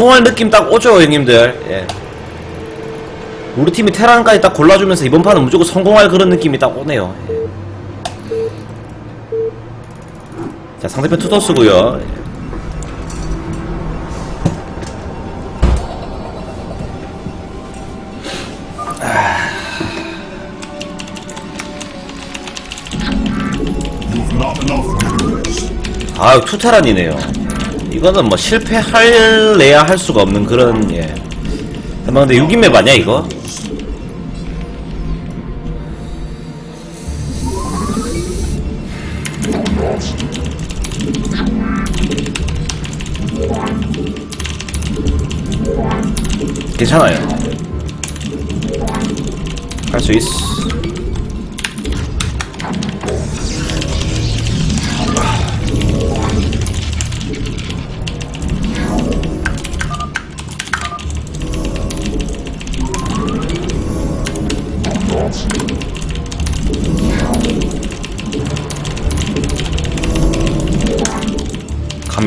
성공할 느낌 딱 오죠 형님들 예. 우리 팀이 테란까지 딱 골라주면서 이번 판은 무조건 성공할 그런 느낌이 딱 오네요 예. 자 상대편 투더스고요 You've not enough minerals. 아 투테란이네요 이거는 뭐 실패할래야 할 수가 없는 그런 예 근데 6인맵 아니야 이거? 괜찮아요 할 수 있어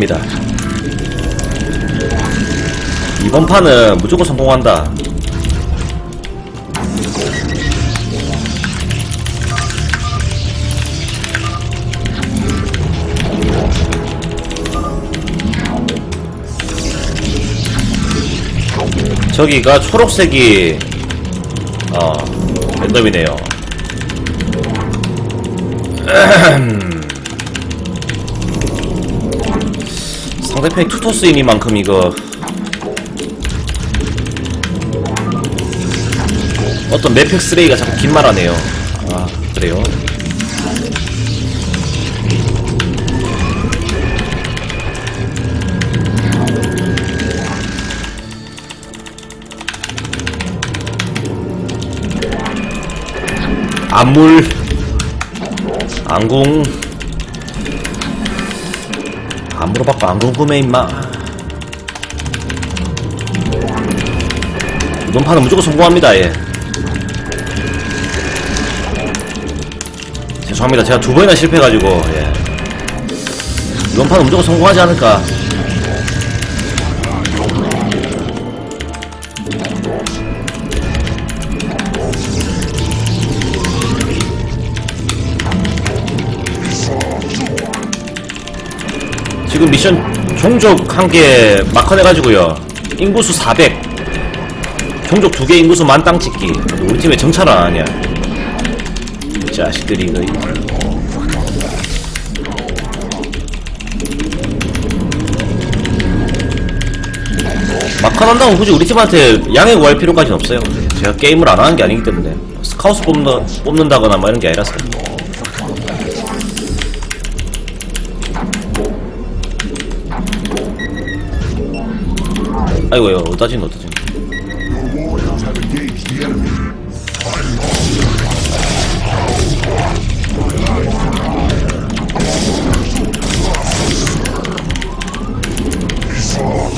갑니다. 이번 판은 무조건 성공한다. 저기가 초록색이 어 랜덤이네요. 상대편이 투토스이니만큼 이거. 어떤 매팩스레이가 자꾸 긴 말하네요. 아 그래요? 안물 안궁 안 물어봤고 안 궁금해 임마. 이번 판은 무조건 성공합니다 예. 죄송합니다. 제가 두 번이나 실패해가지고 예. 이번 판은 무조건 성공하지 않을까 지금 미션 종족 한개 마커 내가지고요. 인구수 400 종족 두 개 인구수 만 땅 찍기. 우리 팀에 정찰 안 하냐 이 자식들이 이거. 마커 난다고 굳이 우리 팀한테 양해 구할 필요까지는 없어요. 제가 게임을 안 하는 게 아니기 때문에. 스카우스 뽑는, 뽑는다거나 뭐 이런 게 아니라서 have engaged the enemy.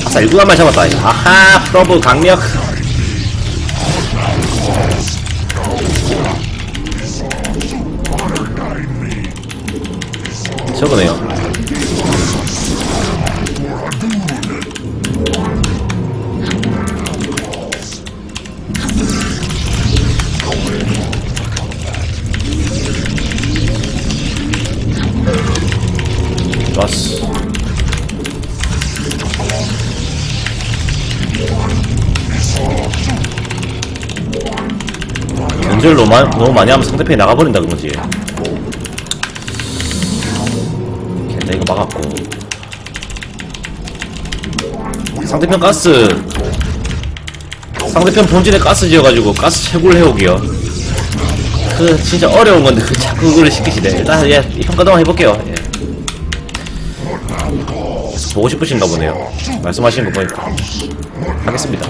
아싸 일곱 한말 잡았다. 아하 프로브 강력. 저거네요 좋았어. 견제를 너무, 많이- 너무 많이 하면 상대편이 나가버린다 그거지. 걔네 이거 막았고. 상대편 가스. 상대편 본진에 가스 지어가지고 가스 채굴 해오기요. 그 진짜 어려운 건데 그 자꾸 그걸 시키시네. 일단 예 평가 동안 해볼게요. 예. 보고 싶으신가 보네요 말씀하시는 거 보니까 하겠습니다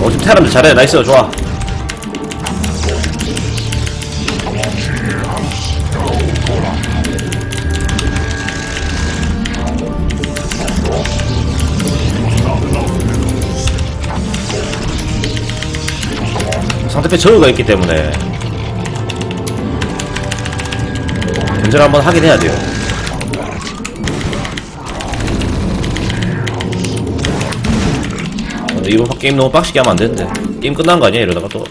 어, 지금 테란도 잘해. 나이스, 좋아. 상대편 저그가 있기 때문에. 견제를 한번 하긴 해야 돼요. 어, 이번 게임 너무 빡시게 하면 안 되는데. 게임 끝난 거 아니야? 이러다가 또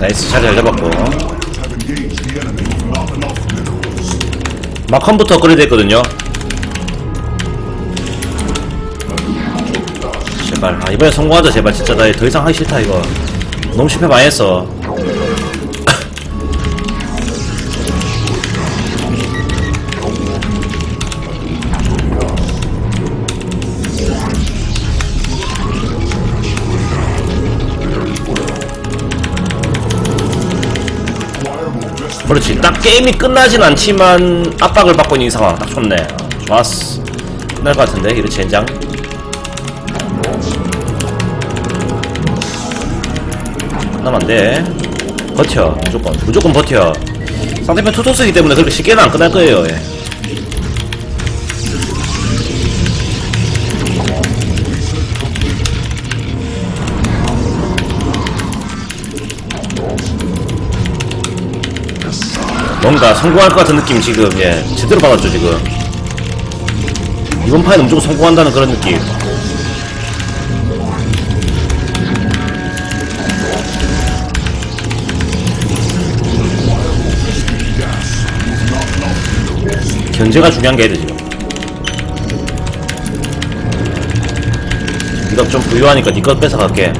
나이스 자리 잘 잡았고. 마컨부터 업그레이드 했거든요. 제발. 아 이번에 성공하자 제발. 진짜 나 더 이상 하기 싫다 이거. 너무 실패 많이 했어 그렇지. 딱 게임이 끝나진 않지만 압박을 받고 있는 이 상황. 딱 좋네. 어, 좋았어. 끝날 것 같은데 이렇게 젠장. 끝나면 안돼. 버텨. 무조건. 무조건 버텨. 상대편 투토스이기 때문에 그렇게 쉽게는 안 끝날 거예요. 예. 뭔가 성공할 것 같은 느낌 지금 예 제대로 받았죠 지금. 이번 판에 무조건 성공한다는 그런 느낌. 견제가 중요한 게 아니지 지금. 이거 좀 부유하니까 니것 뺏어갈게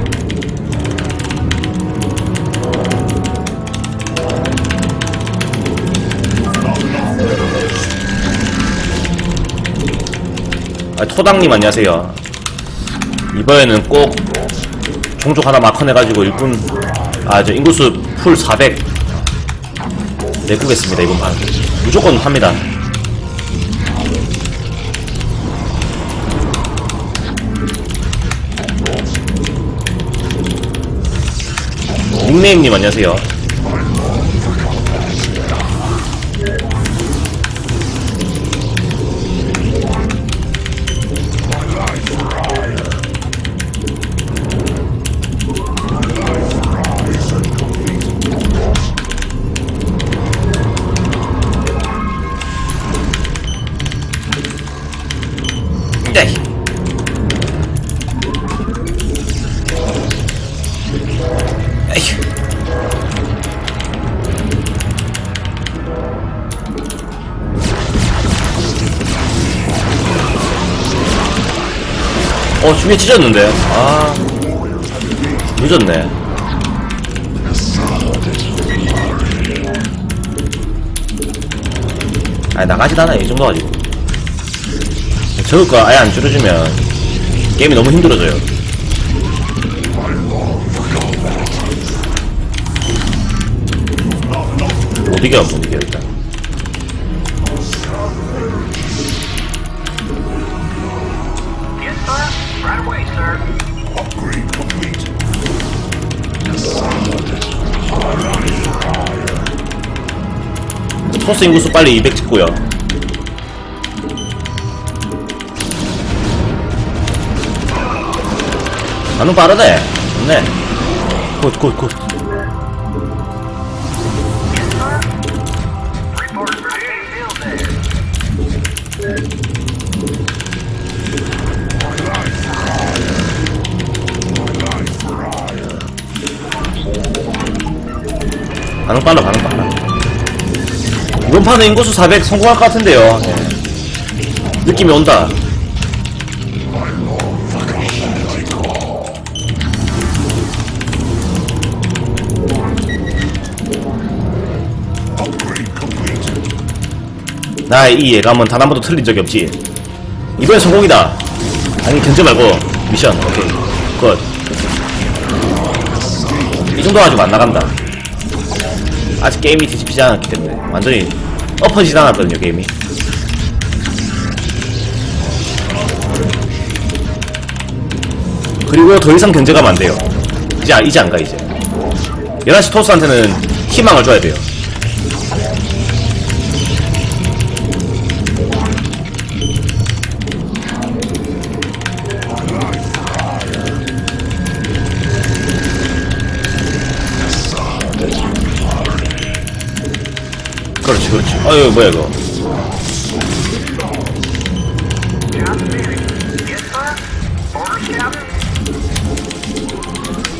아, 토당님 안녕하세요. 이번에는 꼭 종족 하나 마커내가지고 일꾼 아 저 인구수 풀 400 내꾸겠습니다 이번 판 무조건 합니다. 닉네임님 안녕하세요. 어, 중에 찢었는데. 아. 늦었네. 아니, 나가지도 않아, 이 정도 가지고. 저거 아예 안 줄여주면 게임이 너무 힘들어져요. 못 이겨, 못 이겨, 소스 인구수 빨리 200 찍고요. 반응 빠르네. 좋네. 굿, 굿, 굿. 반응 빨라, 반응 빨라. 이번 판은 인구수 400 성공할 것 같은데요. 네. 느낌이 온다. 나의 이 예감은 단 한 번도 틀린 적이 없지. 이번엔 성공이다. 아니, 견제 말고, 미션. 오케이. 굿. 이 정도 가지고 안 나간다. 아직 게임이 뒤집히지 않았기 때문에. 완전히 엎어지지 않았거든요, 게임이. 그리고 더 이상 견제가면 안 돼요. 이제, 아- 이제 안 가, 이제. 11시 토스한테는 희망을 줘야 돼요. 그렇지, 그렇지. 어휴, 뭐야, 이거.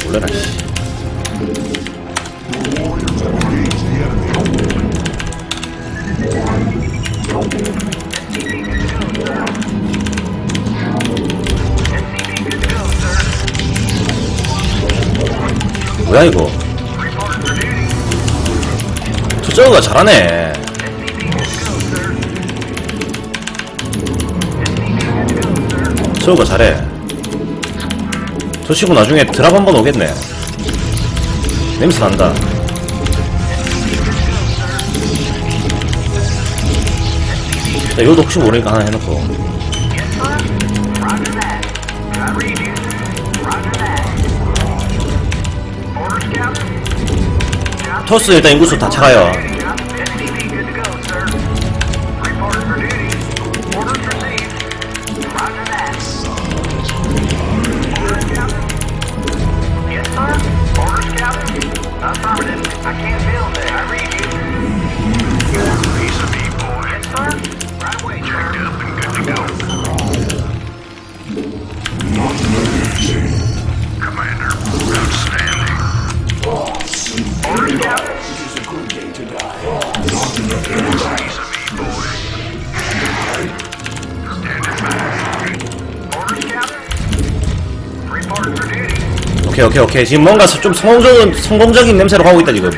놀래라, 씨. 뭐야, 이거. 저저가 잘하네. 저거가 잘해. 저 친구 나중에 드랍 한번 오겠네. 냄새 난다. 자, 이것도 혹시 모르니까 하나 해놓고. 토스 일단 인구수 다 차가요. 오케이, 오케이, 오케이. 지금 뭔가 좀 성공적인, 성공적인 냄새로 가고 있다, 지금.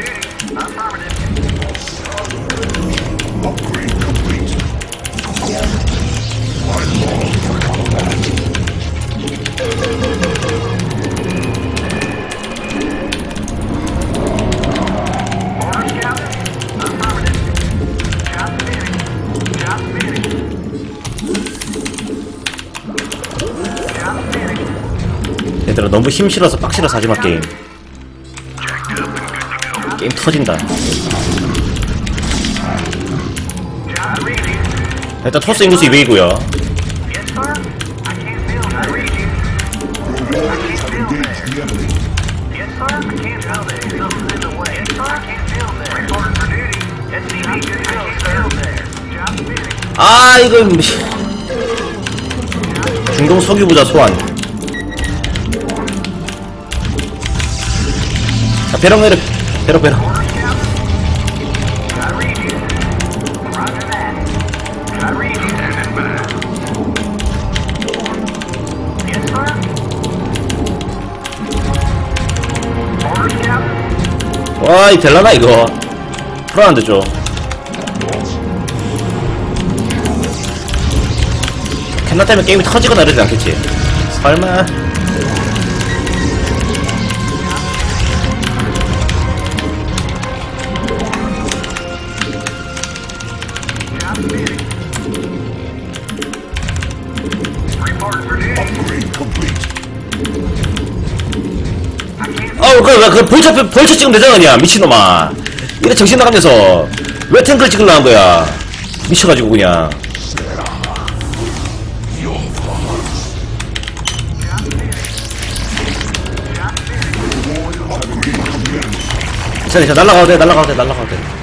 얘들아, 너무 힘 실어서 빡 실어서 하지마, 게임. 게임 터진다. 일단 토스 인구수 200이고요. Yes, sir. I can't build. I read you. Warriors have engaged the enemy. Yes, sir. I can't build it. Something's in the way. Yes, sir. I can't build there. Reporting for duty. SCV good to go, sir. there. Job finished. 아, 이거, 중동 석유부자 소환. 배럭 내려. 배럭, 배럭. Orders, Captain. I read you. Roger that. I read you. Standing by. Yes, sir. Orders, Captain. 와, 이 될라나, 이거. 불안한데, 좀. 캔나 때문에 게임이 터지거나 이러지 않겠지? 설마. Complete. I can't 어우, 그, 그, 그, 벌처, 벌처 찍으면 되잖아, 그냥. 미친놈아. 이래 정신 나가면서. 왜 탱크를 찍으려고 한 거야? 미쳐가지고, 그냥. 자, 자, 날라가도 돼, 날라가도 돼, 날라가도 돼.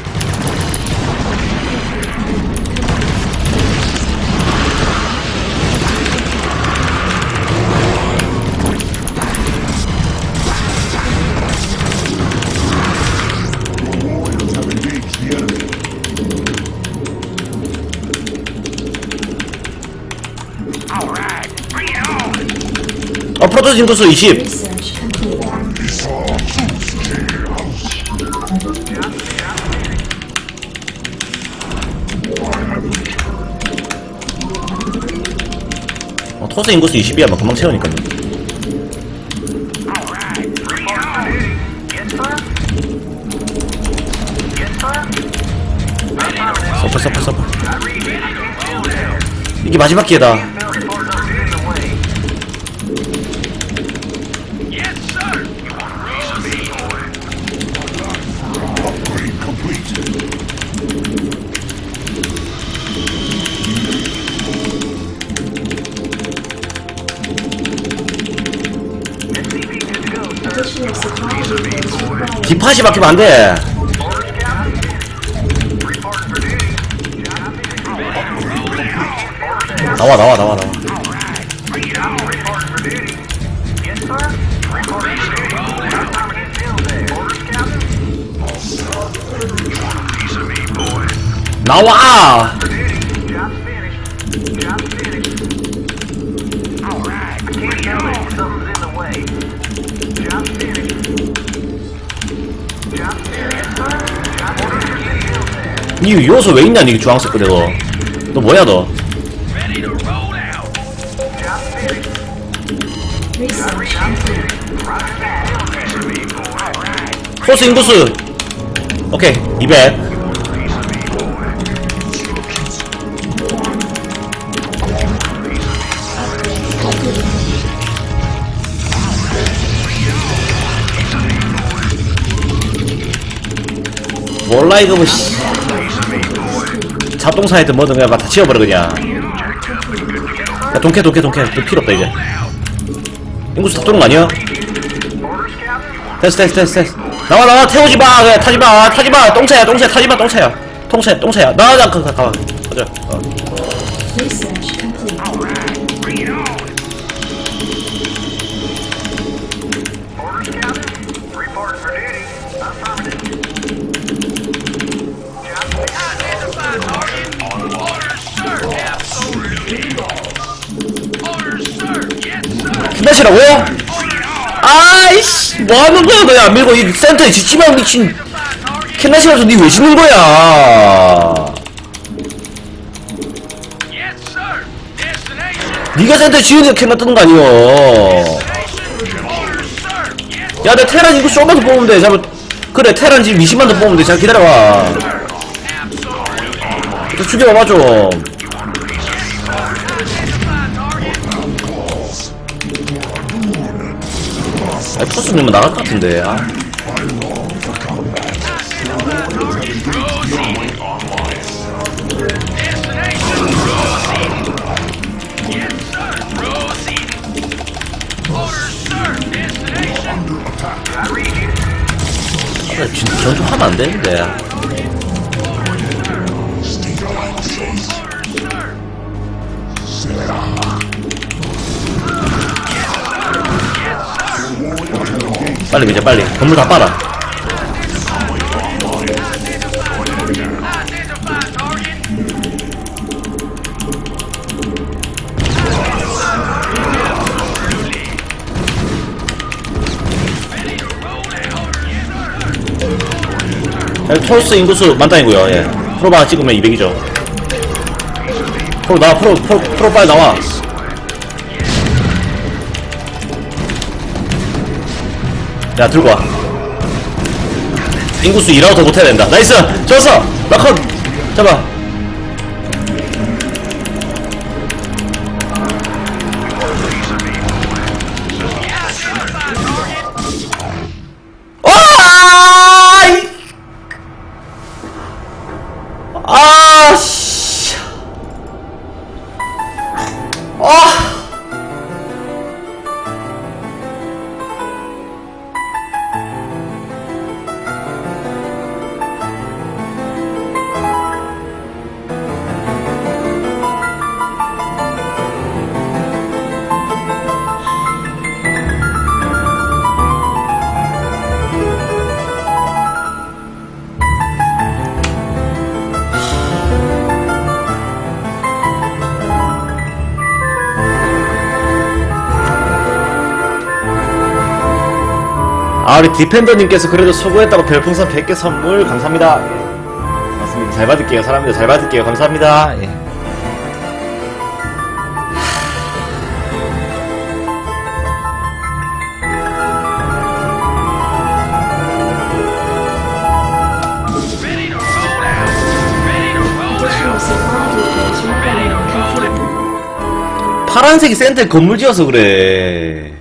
어, 프로토스 인구수 20. Research complete. 어, 토스 인구수 20이야, 막 금방. Affirmative. 서퍼, 서퍼, 서퍼. 이게 마지막 기회다. 뒷팟이 바뀌면 안 돼. Orders, Captain. Reporting for duty. Job finished. Orders, Captain. 나와, 나와, 나와, 나와. For 니 요소 왜 있냐, 니 주황색 그대 너. 너 뭐야, 너? 토스 인구수. 오케이, 200. Piece of me, boy. 몰라, 이거 뭐, 씨. 잡동사이든 뭐든 그냥 다 지워버려, 그냥. 야, 동캐, 동캐, 동캐. 그 필요 없다, 이제. 인구수 다 도는 거 아니야? 됐어, 됐어, 됐어, 됐어. 나와, 나와, 태우지 마, 그냥 타지 마, 타지 마. 똥차야, 똥차야, 타지 마, 똥차야. 통차, 똥차야. 나와, 나, 가, 가, 가. 가자. 어. 기다시라고? 아이씨, 뭐 하는 거야, 안 밀고, 이 센터에 짓지마, 미친. 캔나시면서 니왜 짓는 거야? 니가 센터에 지으니까 캔나 뜨는 거 아니여. Destination. Orders, sir. Yes, 야, 내 테란 이거 더 뽑으면 돼. 잠깐. 그래, 테란 지금 20만 더 뽑으면 돼. 자, 기다려봐. 죽여봐봐, 좀. 밀면 나갈 것 같은데. 아. 아, 진, 전좀 하면 안 되는데. 빨리 밀자, 빨리. 건물 다 빨아. 야, 토스 인구수 만땅이고요 예. 프로바 찍으면 200이죠. 프로 나와, 프로, 프로, 프로 빨리 나와. 야, 들고 와. 인구수 2라고 더 못해야 된다. 나이스! 좋았어! 라컨! 잡아. 아 우리 디펜더님께서 그래도 수고했다고 별풍선 100개 선물 감사합니다. 맞습니다. 잘 받을게요 사람들. 잘 받을게요. 감사합니다. 아, 예. 아, 예. 파란색이 센터에 건물 지어서 그래.